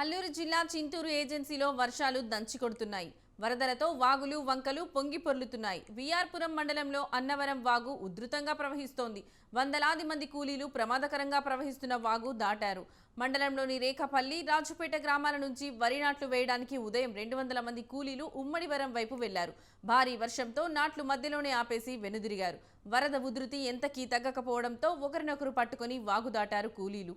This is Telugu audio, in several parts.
అల్లూరు జిల్లా చింతూరు ఏజెన్సీలో వర్షాలు దంచి కొడుతున్నాయి వరదలతో వాగులు వంకలు పొంగి పొర్లుతున్నాయి. విఆర్పురం మండలంలో అన్నవరం వాగు ఉధృతంగా ప్రవహిస్తోంది. వందలాది మంది కూలీలు ప్రమాదకరంగా ప్రవహిస్తున్న వాగు దాటారు. మండలంలోని రేఖపల్లి రాజుపేట గ్రామాల నుంచి వరి నాట్లు వేయడానికి ఉదయం రెండు వందల మంది కూలీలు ఉమ్మడివరం వైపు వెళ్ళారు. భారీ వర్షంతో నాట్లు మధ్యలోనే ఆపేసి వెనుదిరిగారు. వరద ఉధృతి ఎంతకీ తగ్గకపోవడంతో ఒకరినొకరు పట్టుకొని వాగు దాటారు కూలీలు.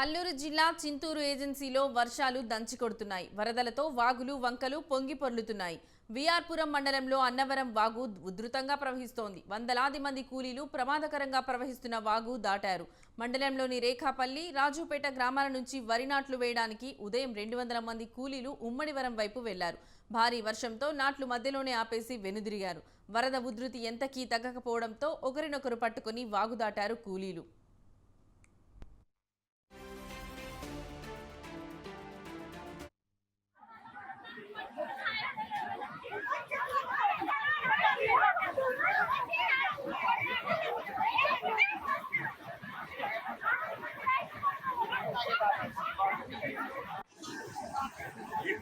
అల్లూరు జిల్లా చింతూరు ఏజెన్సీలో వర్షాలు దంచి కొడుతున్నాయి వరదలతో వాగులు వంకలు పొంగి పొర్లుతున్నాయి. విఆర్పురం మండలంలో అన్నవరం వాగు ఉధృతంగా ప్రవహిస్తోంది. వందలాది మంది కూలీలు ప్రమాదకరంగా ప్రవహిస్తున్న వాగు దాటారు. మండలంలోని రేఖాపల్లి రాజుపేట గ్రామాల నుంచి వరి నాట్లు వేయడానికి ఉదయం రెండు వందల మంది కూలీలు ఉమ్మడివరం వైపు వెళ్ళారు. భారీ వర్షంతో నాట్లు మధ్యలోనే ఆపేసి వెనుదిరిగారు. వరద ఉధృతి ఎంతకీ తగ్గకపోవడంతో ఒకరినొకరు పట్టుకొని వాగు దాటారు కూలీలు.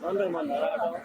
만들만 날아가자.